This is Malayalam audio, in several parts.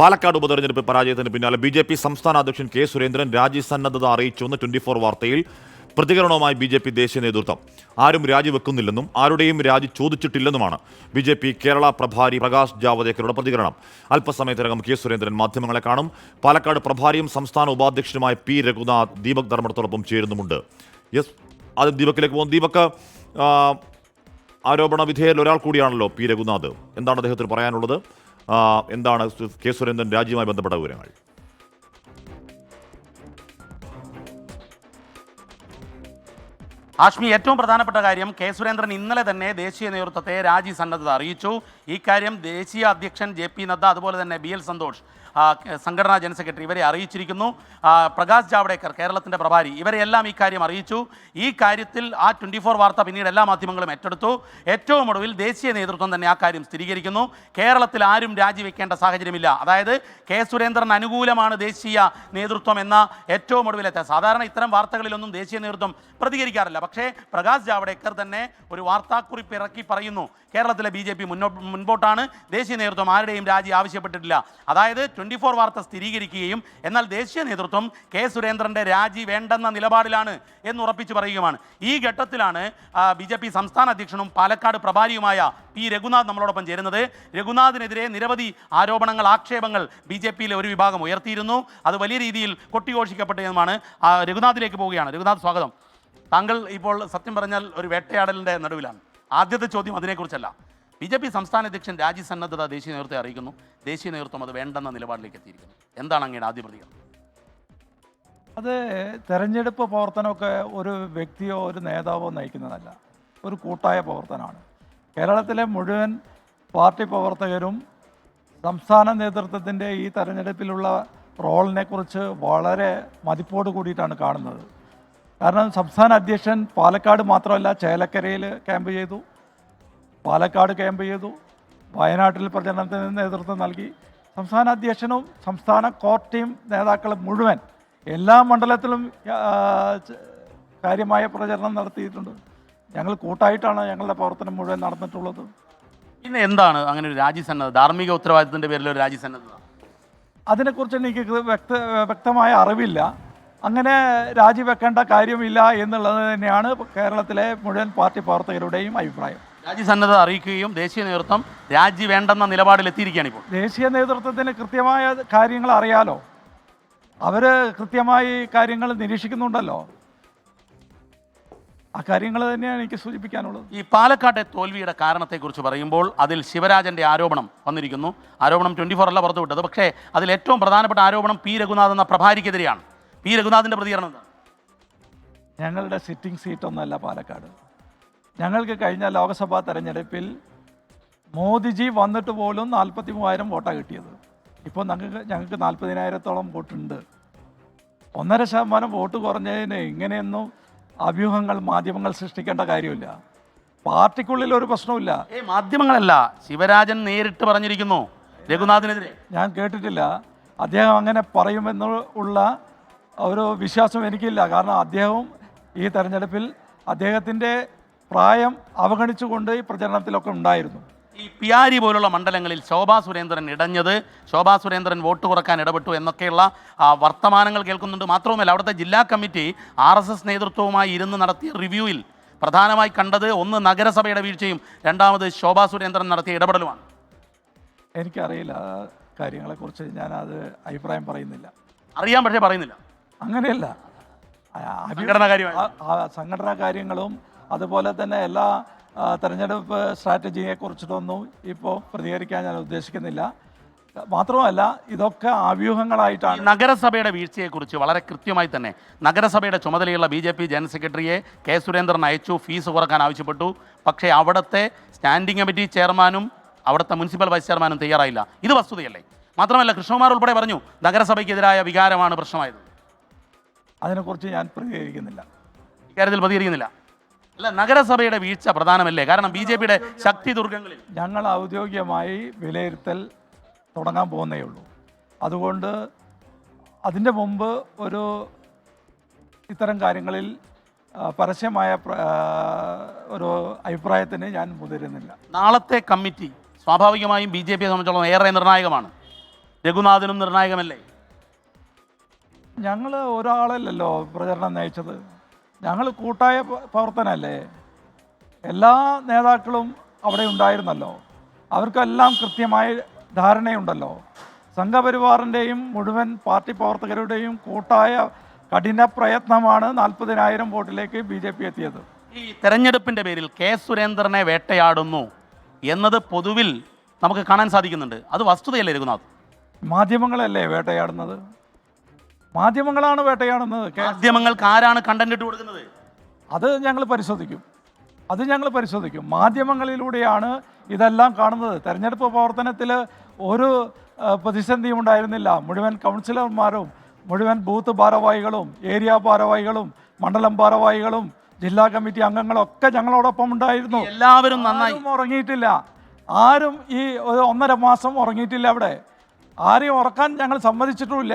പാലക്കാട് ഉപതെരഞ്ഞെടുപ്പ് പരാജയത്തിന് പിന്നാലെ ബി ജെ പി സംസ്ഥാന അധ്യക്ഷൻ കെ സുരേന്ദ്രൻ രാജി സന്നദ്ധത അറിയിച്ചുവെന്ന് ട്വന്റി ഫോർ വാർത്തയിൽ പ്രതികരണവുമായി ബി ജെ പി ദേശീയ നേതൃത്വം. ആരും രാജിവെക്കുന്നില്ലെന്നും ആരുടെയും രാജി ചോദിച്ചിട്ടില്ലെന്നുമാണ് ബി ജെ പി കേരള പ്രഭാരി പ്രകാശ് ജാവദേക്കറുടെ പ്രതികരണം. അല്പസമയത്തിനകം കെ സുരേന്ദ്രൻ മാധ്യമങ്ങളെ കാണും. പാലക്കാട് പ്രഭാരിയും സംസ്ഥാന ഉപാധ്യക്ഷനുമായ പി രഘുനാഥ് ദീപക് ധർമ്മടത്തോടൊപ്പം ചേരുന്നുമുണ്ട്. യെസ് അത് ദീപക്കിലേക്ക് പോകും. ദീപക് ആരോപണ വിധേയരിൽ ഒരാൾ കൂടിയാണല്ലോ പി രഘുനാഥ്. എന്താണ് അദ്ദേഹത്തിന് പറയാനുള്ളത്? എന്താണ് കെ സുരേന്ദ്രൻ രാജ്യവുമായി ബന്ധപ്പെട്ട വിവരങ്ങൾ? ആഷ്മി ഏറ്റവും പ്രധാനപ്പെട്ട കാര്യം കെ സുരേന്ദ്രൻ ഇന്നലെ തന്നെ ദേശീയ നേതൃത്വത്തെ രാജി സന്നദ്ധത അറിയിച്ചു. ഈ കാര്യം ദേശീയ അധ്യക്ഷൻ ജെ പി നദ്ദ അതുപോലെ തന്നെ ബി എൽ സന്തോഷ് സംഘടനാ ജനറൽ സെക്രട്ടറി ഇവരെ അറിയിച്ചിരിക്കുന്നു. പ്രകാശ് ജാവ്ഡേക്കർ കേരളത്തിന്റെ പ്രഭാരി ഇവരെല്ലാം ഈ കാര്യം അറിയിച്ചു. ഈ കാര്യത്തിൽ ആ ട്വന്റി ഫോർ വാർത്ത പിന്നീട് എല്ലാ മാധ്യമങ്ങളും ഏറ്റെടുത്തു. ഏറ്റവും ഒടുവിൽ ദേശീയ നേതൃത്വം തന്നെ ആ കാര്യം സ്ഥിരീകരിക്കുന്നു. കേരളത്തിൽ ആരും രാജിവെക്കേണ്ട സാഹചര്യമില്ല. അതായത് കെ സുരേന്ദ്രൻ അനുകൂലമാണ് ദേശീയ നേതൃത്വം എന്ന ഏറ്റവും ഒടുവിലത്തെ സാധാരണ ഇത്തരം വാർത്തകളിലൊന്നും ദേശീയ നേതൃത്വം പ്രതികരിക്കാറില്ല. പക്ഷേ പ്രകാശ് ജാവ്ഡേക്കർ തന്നെ ഒരു വാർത്താക്കുറിപ്പ് ഇറക്കി പറയുന്നു. കേരളത്തിലെ ബി ജെ പി മുന്നോ മുൻപോട്ടാണ് ദേശീയ നേതൃത്വം ആരുടെയും രാജി ആവശ്യപ്പെട്ടിട്ടില്ല. അതായത് ട്വന്റി ഫോർ വാർത്ത സ്ഥിരീകരിക്കുകയും എന്നാൽ ദേശീയ നേതൃത്വം കെ സുരേന്ദ്രന്റെ രാജി വേണ്ടെന്ന നിലപാടിലാണ് എന്ന് ഉറപ്പിച്ചു പറയുകയുമാണ്. ഈ ഘട്ടത്തിലാണ് ബി ജെ പി സംസ്ഥാന അധ്യക്ഷനും പാലക്കാട് പ്രഭാരിയുമായ പി രഘുനാഥ് നമ്മളോടൊപ്പം ചേരുന്നത്. രഘുനാഥിനെതിരെ നിരവധി ആരോപണങ്ങൾ ആക്ഷേപങ്ങൾ ബി ജെ പിയിലെ ഒരു വിഭാഗം ഉയർത്തിയിരുന്നു. അത് വലിയ രീതിയിൽ കൊട്ടിഘോഷിക്കപ്പെട്ടതുമാണ്. രഘുനാഥിലേക്ക് പോവുകയാണ്. രഘുനാഥ് സ്വാഗതം. താങ്കൾ ഇപ്പോൾ സത്യം പറഞ്ഞാൽ ഒരു വേട്ടയാടലിന്റെ നടുവിലാണ്. ആദ്യത്തെ ചോദ്യം അതിനെക്കുറിച്ചല്ല. ബി ജെ പി സംസ്ഥാന അധ്യക്ഷൻ രാജി സന്നദ്ധത ദേശീയ നേതൃത്വത്തെ അറിയിക്കുന്നു. ദേശീയ നേതൃത്വം അത് വേണ്ടെന്ന നിലപാടിലേക്ക് എത്തിയിരിക്കുന്നു. എന്താണ് അങ്ങയുടെ ആദ്യ പ്രതികരണം? അത് തെരഞ്ഞെടുപ്പ് പ്രവർത്തനമൊക്കെ ഒരു വ്യക്തിയോ ഒരു നേതാവോ നയിക്കുന്നതല്ല. ഒരു കൂട്ടായ പ്രവർത്തനമാണ്. കേരളത്തിലെ മുഴുവൻ പാർട്ടി പ്രവർത്തകരും സംസ്ഥാന നേതൃത്വത്തിന്റെ ഈ തെരഞ്ഞെടുപ്പിലുള്ള റോളിനെക്കുറിച്ച് വളരെ മതിപ്പോട് കൂടിയിട്ടാണ് കാണുന്നത്. കാരണം സംസ്ഥാന അധ്യക്ഷൻ പാലക്കാട് മാത്രമല്ല ചേലക്കരയിൽ ക്യാമ്പ് ചെയ്തു. പാലക്കാട് ക്യാമ്പ് ചെയ്തു. വയനാട്ടിൽ പ്രചരണത്തിന് നേതൃത്വം നൽകി. സംസ്ഥാന അധ്യക്ഷനും സംസ്ഥാന കോർ ടീം നേതാക്കളും മുഴുവൻ എല്ലാ മണ്ഡലത്തിലും കാര്യമായ പ്രചരണം നടത്തിയിട്ടുണ്ട്. ഞങ്ങൾ കൂട്ടായിട്ടാണ് ഞങ്ങളുടെ പ്രവർത്തനം മുഴുവൻ നടന്നിട്ടുള്ളത്. പിന്നെ എന്താണ് അങ്ങനെ ഒരു രാജ്യസന്നദ്ധ ധാർമ്മിക ഉത്തരവാദിത്തത്തിന്റെ പേരിൽ ഒരു രാജ്യസന്നദ്ധത? അതിനെക്കുറിച്ച് എനിക്ക് വ്യക്ത വ്യക്തമായ അറിവില്ല. അങ്ങനെ രാജിവെക്കേണ്ട കാര്യമില്ല എന്നുള്ളത് തന്നെയാണ് കേരളത്തിലെ മുഴുവൻ പാർട്ടി പ്രവർത്തകരുടെയും അഭിപ്രായം. രാജിസന്നദ്ധ അറിയിക്കുകയും ദേശീയ നേതൃത്വം രാജി വേണ്ടെന്ന നിലപാടിലെത്തിയിരിക്കുകയാണ് ഇപ്പോൾ. ദേശീയ നേതൃത്വത്തിന് കൃത്യമായ കാര്യങ്ങൾ അറിയാലോ? അവർ കൃത്യമായി കാര്യങ്ങൾ നിരീക്ഷിക്കുന്നുണ്ടല്ലോ. ആ കാര്യങ്ങൾ തന്നെയാണ് എനിക്ക് സൂചിപ്പിക്കാനുള്ളത്. ഈ പാലക്കാട്ടെ തോൽവിയുടെ കാരണത്തെക്കുറിച്ച് പറയുമ്പോൾ അതിൽ ശിവരാജന്റെ ആരോപണം വന്നിരിക്കുന്നു. ആരോപണം ട്വന്റി ഫോർ അല്ല പുറത്തുവിട്ടത് പക്ഷേ അതിൽ ഏറ്റവും പ്രധാനപ്പെട്ട ആരോപണം പി. രഘുനാഥ് എന്ന പ്രഭാരിക്കെതിരെയാണ്. പി. രഘുനാഥിന്റെ പ്രതികരണം എന്താണ്? ഞങ്ങളുടെ സിറ്റിംഗ് സീറ്റൊന്നുമല്ല പാലക്കാട്. ഞങ്ങൾക്ക് കഴിഞ്ഞ ലോക്സഭാ തെരഞ്ഞെടുപ്പിൽ മോദിജി വന്നിട്ട് പോലും നാൽപ്പത്തി മൂവായിരം വോട്ടാണ് കിട്ടിയത്. ഇപ്പോൾ ഞങ്ങൾക്ക് ഞങ്ങൾക്ക് നാൽപ്പതിനായിരത്തോളം വോട്ടുണ്ട്. ഒന്നര ശതമാനം വോട്ട് കുറഞ്ഞതിന് ഇങ്ങനെയൊന്നും അഭ്യൂഹങ്ങൾ മാധ്യമങ്ങൾ സൃഷ്ടിക്കേണ്ട കാര്യമില്ല. പാർട്ടിക്കുള്ളിൽ ഒരു പ്രശ്നവുമില്ല. ഏ മാധ്യമങ്ങളല്ല. ശിവരാജൻ നേരിട്ട് പറഞ്ഞിരിക്കുന്നു. രഘുനാഥിനെതിരെ. ഞാൻ കേട്ടിട്ടില്ല. അദ്ദേഹം അങ്ങനെ പറയുമെന്ന് ഉള്ള ഒരു വിശ്വാസം എനിക്കില്ല. കാരണം അദ്ദേഹവും ഈ തെരഞ്ഞെടുപ്പിൽ അദ്ദേഹത്തിന്റെ പ്രായം അവഗണിച്ചുകൊണ്ട് ഈ പ്രചരണത്തിലൊക്കെ ഉണ്ടായിരുന്നു. ഈ പിയാരി പോലുള്ള മണ്ഡലങ്ങളിൽ ശോഭാ സുരേന്ദ്രൻ ഇടഞ്ഞത് ശോഭാ സുരേന്ദ്രൻ വോട്ട് കുറയ്ക്കാൻ ഇടപെട്ടു എന്നൊക്കെയുള്ള വർത്തമാനങ്ങൾ കേൾക്കുന്നുണ്ട്. മാത്രവുമല്ല അവിടുത്തെ ജില്ലാ കമ്മിറ്റി ആർ എസ് എസ് നേതൃത്വവുമായി ഇരുന്ന് നടത്തിയ റിവ്യൂവിൽ പ്രധാനമായി കണ്ടത് ഒന്ന് നഗരസഭയുടെ വീഴ്ചയും രണ്ടാമത് ശോഭാ സുരേന്ദ്രൻ നടത്തിയ ഇടപെടലുമാണ്. എനിക്കറിയില്ല കാര്യങ്ങളെക്കുറിച്ച് ഞാനത് അഭിപ്രായം പറയുന്നില്ല. അറിയാൻ പക്ഷേ പറയുന്നില്ല. അങ്ങനെയല്ല. സംഘടനാ കാര്യങ്ങളും അതുപോലെ തന്നെ എല്ലാ തെരഞ്ഞെടുപ്പ് സ്ട്രാറ്റജിയെ കുറിച്ചിട്ടൊന്നും ഇപ്പോൾ പ്രതികരിക്കാൻ ഞാൻ ഉദ്ദേശിക്കുന്നില്ല. മാത്രമല്ല ഇതൊക്കെ ആവ്യൂഹങ്ങളായിട്ടാണ്. നഗരസഭയുടെ വീഴ്ചയെക്കുറിച്ച് വളരെ കൃത്യമായി തന്നെ നഗരസഭയുടെ ചുമതലയുള്ള ബി ജെ പി ജനറൽ സെക്രട്ടറിയെ കെ സുരേന്ദ്രൻ അയച്ചു ഫീസ് കുറയ്ക്കാൻ ആവശ്യപ്പെട്ടു. പക്ഷേ അവിടുത്തെ സ്റ്റാൻഡിംഗ് കമ്മിറ്റി ചെയർമാനും അവിടുത്തെ മുനിസിപ്പൽ വൈസ് ചെയർമാനും തയ്യാറായില്ല. ഇത് വസ്തുതയല്ലേ? മാത്രമല്ല കൃഷ്ണകുമാർ ഉൾപ്പെടെ പറഞ്ഞു നഗരസഭയ്ക്കെതിരായ വികാരമാണ് പ്രശ്നമായത്. അതിനെക്കുറിച്ച് ഞാൻ പ്രതികരിക്കുന്നില്ല. ഇക്കാര്യത്തിൽ പ്രതികരിക്കുന്നില്ല. അല്ല നഗരസഭയുടെ വീഴ്ച പ്രധാനമല്ലേ? കാരണം ബി ജെ പിയുടെ ശക്തി ദുർഗങ്ങളിൽ. ഞങ്ങൾ ഔദ്യോഗികമായി വിലയിരുത്തൽ തുടങ്ങാൻ പോകുന്നേ ഉള്ളൂ. അതുകൊണ്ട് അതിന്റെ മുമ്പ് ഒരു ഇത്തരം കാര്യങ്ങളിൽ പരസ്യമായ ഒരു അഭിപ്രായത്തിന് ഞാൻ മുതിരുന്നില്ല. നാളത്തെ കമ്മിറ്റി സ്വാഭാവികമായും ബി ജെ പിയെ സംബന്ധിച്ചോളം ഏറെ നിർണായകമാണ്. രഘുനാഥനും നിർണായകമല്ലേ? ഞങ്ങൾ ഒരാളല്ലല്ലോ പ്രചരണം നയിച്ചത്. ഞങ്ങൾ കൂട്ടായ പ്രവർത്തനല്ലേ? പ്രവർത്തനമല്ലേ എല്ലാ നേതാക്കളും അവിടെ ഉണ്ടായിരുന്നല്ലോ. അവർക്കെല്ലാം കൃത്യമായ ധാരണയുണ്ടല്ലോ. സംഘപരിവാറിന്റെയും മുഴുവൻ പാർട്ടി പ്രവർത്തകരുടെയും കൂട്ടായ കഠിന പ്രയത്നമാണ് നാൽപ്പതിനായിരം വോട്ടിലേക്ക് ബി ജെ പി എത്തിയത്. ഈ തെരഞ്ഞെടുപ്പിന്റെ പേരിൽ കെ സുരേന്ദ്രനെ വേട്ടയാടുന്നു എന്നത് പൊതുവിൽ നമുക്ക് കാണാൻ സാധിക്കുന്നുണ്ട്. അത് വസ്തുതയല്ലേ രഘുനാഥ്? മാധ്യമങ്ങളല്ലേ വേട്ടയാടുന്നത്? മാധ്യമങ്ങളാണ് വേട്ടയാണെന്ന് മാധ്യമങ്ങൾക്ക് ആരാണ് കണ്ടന്റ് ഇട്ട് കൊടുക്കുന്നത്? അത് ഞങ്ങൾ പരിശോധിക്കും. അത് ഞങ്ങൾ പരിശോധിക്കും. മാധ്യമങ്ങളിലൂടെയാണ് ഇതെല്ലാം കാണുന്നത്. തെരഞ്ഞെടുപ്പ് പ്രവർത്തനത്തിൽ ഒരു പ്രതിസന്ധിയും ഉണ്ടായിരുന്നില്ല. മുഴുവൻ കൗൺസിലർമാരും മുഴുവൻ ബൂത്ത് ഭാരവാഹികളും ഏരിയ ഭാരവാഹികളും മണ്ഡലം ഭാരവാഹികളും ജില്ലാ കമ്മിറ്റി അംഗങ്ങളും ഒക്കെ ഞങ്ങളോടൊപ്പം ഉണ്ടായിരുന്നു. എല്ലാവരും നന്നായി. ഉറങ്ങിയിട്ടില്ല. ആരും ഈ ഒന്നര മാസം ഉറങ്ങിയിട്ടില്ല അവിടെ. ആരെയും ഉറക്കാൻ ഞങ്ങൾ സമ്മതിച്ചിട്ടുമില്ല.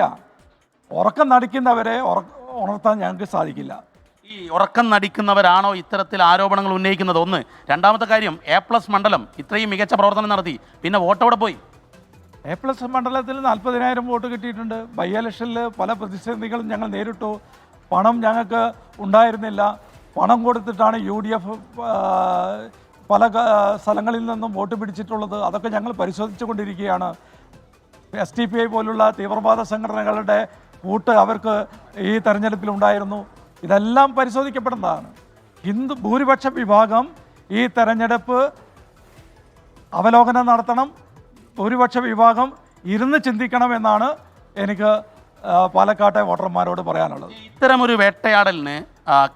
ഉറക്കം നടിക്കുന്നവരെ ഉണർത്താൻ ഞങ്ങൾക്ക് സാധിക്കില്ല. ഈ ഉറക്കം നടിക്കുന്നവരാണോ ഇത്തരത്തിൽ ആരോപണങ്ങൾ ഉന്നയിക്കുന്നത്? ഒന്ന് രണ്ടാമത്തെ കാര്യം എ പ്ലസ് മണ്ഡലം ഇത്രയും മികച്ച പ്രവർത്തനം നടത്തി. പിന്നെ വോട്ടവിടെ പോയി? എ പ്ലസ് മണ്ഡലത്തിൽ നാൽപ്പതിനായിരം വോട്ട് കിട്ടിയിട്ടുണ്ട്. ബൈ ഇലക്ഷനിൽ പല പ്രതിസന്ധികളും ഞങ്ങൾ നേരിട്ടു. പണം ഞങ്ങൾക്ക് ഉണ്ടായിരുന്നില്ല. പണം കൊടുത്തിട്ടാണ് യു ഡി എഫ് പല സ്ഥലങ്ങളിൽ നിന്നും വോട്ട് പിടിച്ചിട്ടുള്ളത്. അതൊക്കെ ഞങ്ങൾ പരിശോധിച്ചു കൊണ്ടിരിക്കുകയാണ് എസ് ടി പി ഐ പോലുള്ള തീവ്രവാദ സംഘടനകളുടെ കൂട്ട് അവർക്ക് ഈ തെരഞ്ഞെടുപ്പിൽ ഉണ്ടായിരുന്നു. ഇതെല്ലാം പരിശോധിക്കപ്പെടുന്നതാണ്. ഹിന്ദു ഭൂരിപക്ഷ വിഭാഗം ഈ തെരഞ്ഞെടുപ്പ് അവലോകനം നടത്തണം. ഭൂരിപക്ഷ വിഭാഗം ഇരുന്ന് ചിന്തിക്കണമെന്നാണ് എനിക്ക് പാലക്കാട്ടെ വോട്ടർമാരോട് പറയാനുള്ളത്. ഇത്തരമൊരു വേട്ടയാടലിന്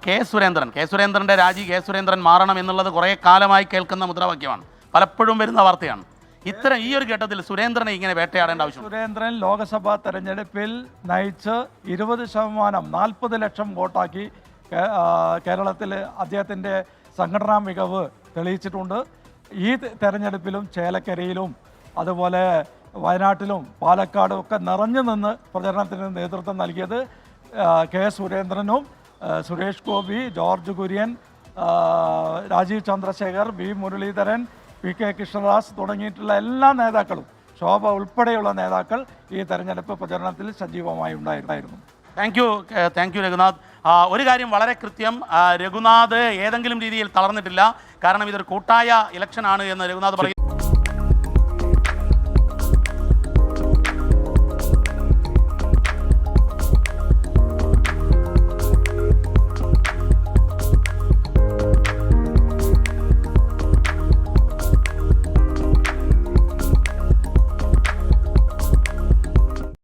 കെ സുരേന്ദ്രൻ കെ സുരേന്ദ്രന്റെ രാജി കെ സുരേന്ദ്രൻ മാറണം എന്നുള്ളത് കുറേ കാലമായി കേൾക്കുന്ന മുദ്രാവാക്യമാണ്. പലപ്പോഴും വരുന്ന വാർത്തയാണ്. ഇത്തരം ഈ ഒരു ഘട്ടത്തിൽ സുരേന്ദ്രനെ ഇങ്ങനെ വേട്ടയാടേണ്ട ആവശ്യം സുരേന്ദ്രൻ ലോക്സഭാ തെരഞ്ഞെടുപ്പിൽ നയിച്ച് ഇരുപത് ശതമാനം നാൽപ്പത് ലക്ഷം വോട്ടാക്കി കേരളത്തിൽ അദ്ദേഹത്തിന്റെ സംഘടനാ മികവ് തെളിയിച്ചിട്ടുണ്ട്. ഈ തെരഞ്ഞെടുപ്പിലും ചേലക്കരയിലും അതുപോലെ വയനാട്ടിലും പാലക്കാടും ഒക്കെ നിറഞ്ഞു നിന്ന് പ്രചരണത്തിന് നേതൃത്വം നൽകിയത് കെ സുരേന്ദ്രനും Suresh Gopi George Kurian Rajeev Chandrasekhar V Muraleedharan P K Krishnadas തുടങ്ങിയിട്ടുള്ള എല്ലാ നേതാക്കളും ശോഭ ഉൾപ്പെടെയുള്ള നേതാക്കൾ ഈ തെരഞ്ഞെടുപ്പ് പ്രചരണത്തിൽ സജീവമായി ഉണ്ടായിരുന്നു. Thank you thank you Raghunath. ഒരു കാര്യം വളരെ കൃത്യം രഘുനാഥ് ഏതെങ്കിലും രീതിയിൽ തളർന്നിട്ടില്ല. കാരണം ഇതൊരു കൂട്ടായ ഇലക്ഷനാണ് എന്ന് രഘുനാഥ് പറയുന്നു.